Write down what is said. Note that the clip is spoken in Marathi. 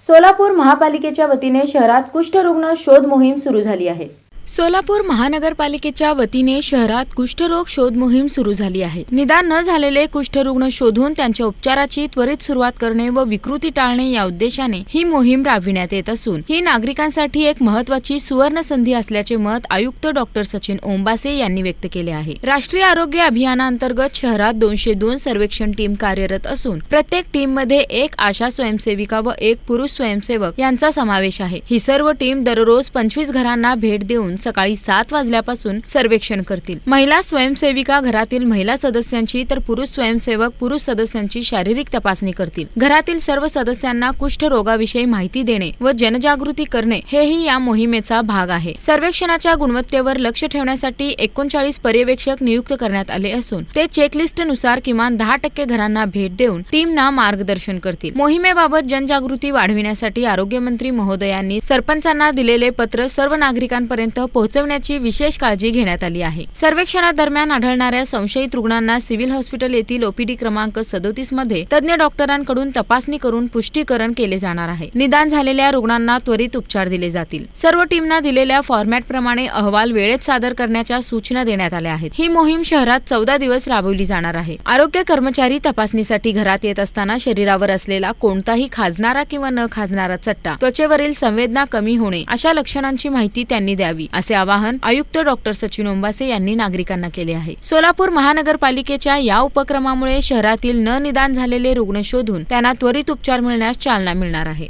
सोलापूर महापालिकेच्या वतीने शहरात कुष्ठरुग्ण शोध मोहीम सुरू झाली आहे. सोलापूर महानगरपालिकेच्या वतीने शहरात कुष्ठरोग शोध मोहीम सुरू झाली आहे. निदान न झालेले कुष्ठरुग्ण शोधून त्यांच्या उपचाराची त्वरित सुरुवात करणे व विकृती टाळणे या उद्देशाने ही मोहीम राबविण्यात येत असून ही नागरिकांसाठी एक महत्वाची सुवर्ण संधी असल्याचे मत आयुक्त डॉक्टर सचिन ओंबासे यांनी व्यक्त केले आहे. राष्ट्रीय आरोग्य अभियानांतर्गत शहरात दोनशे दोन सर्वेक्षण टीम कार्यरत असून प्रत्येक टीममध्ये एक आशा स्वयंसेविका व एक पुरुष स्वयंसेवक यांचा समावेश आहे. ही सर्व टीम दररोज पंचवीस घरांना भेट देऊन सकाळी सात वाजल्यापासून सर्वेक्षण करतील. महिला स्वयंसेविका घरातील महिला सदस्यांची तर पुरुष स्वयंसेवक पुरुष सदस्यांची शारीरिक तपासणी करतील. घरातील सर्व सदस्यांना कुष्ठरोगाविषयी माहिती देणे व जनजागृती करणे हेही या मोहिमेचा भाग आहे. सर्वेक्षणाच्या गुणवत्तेवर लक्ष ठेवण्यासाठी एकोणचाळीस पर्यवेक्षक नियुक्त करण्यात आले असून ते चेकलिस्टनुसार किमान दहा टक्के घरांना भेट देऊन टीमना मार्गदर्शन करतील. मोहिमेबाबत जनजागृती वाढविण्यासाठी आरोग्यमंत्री महोदयांनी सरपंचांना दिलेले पत्र सर्व नागरिकांपर्यंत पोहोचवण्याची विशेष काळजी घेण्यात आली आहे. सर्वेक्षणादरम्यान आढळणाऱ्या संशयित रुग्णांना सिव्हिल हॉस्पिटल येथील ओपीडी क्रमांक सदोतीसमध्ये तज्ज्ञ डॉक्टरांकडून तपासणी करून पुष्टीकरण केले जाणार आहे. निदान झालेल्या रुग्णांना त्वरित उपचार दिले जातील. सर्व टीमना दिलेल्या फॉर्मॅटप्रमाणे अहवाल वेळेत सादर करण्याच्या सूचना देण्यात आल्या आहेत. ही मोहीम शहरात चौदा दिवस राबवली जाणार आहे. आरोग्य कर्मचारी तपासणीसाठी घरात येत असताना शरीरावर असलेला कोणताही खाजणारा किंवा न खाजणारा चट्टा त्वचेवरील संवेदना कमी होणे अशा लक्षणांची माहिती त्यांनी द्यावी. असे आवाहन आयुक्त डॉक्टर सचिन ओंबासे यांनी नागरिकांना केले आहे. सोलापूर महानगरपालिकेच्या या उपक्रमामुळे शहरातील न निदान झालेले रुग्ण शोधून त्यांना त्वरित उपचार मिळण्यास चालना मिळणार आहे.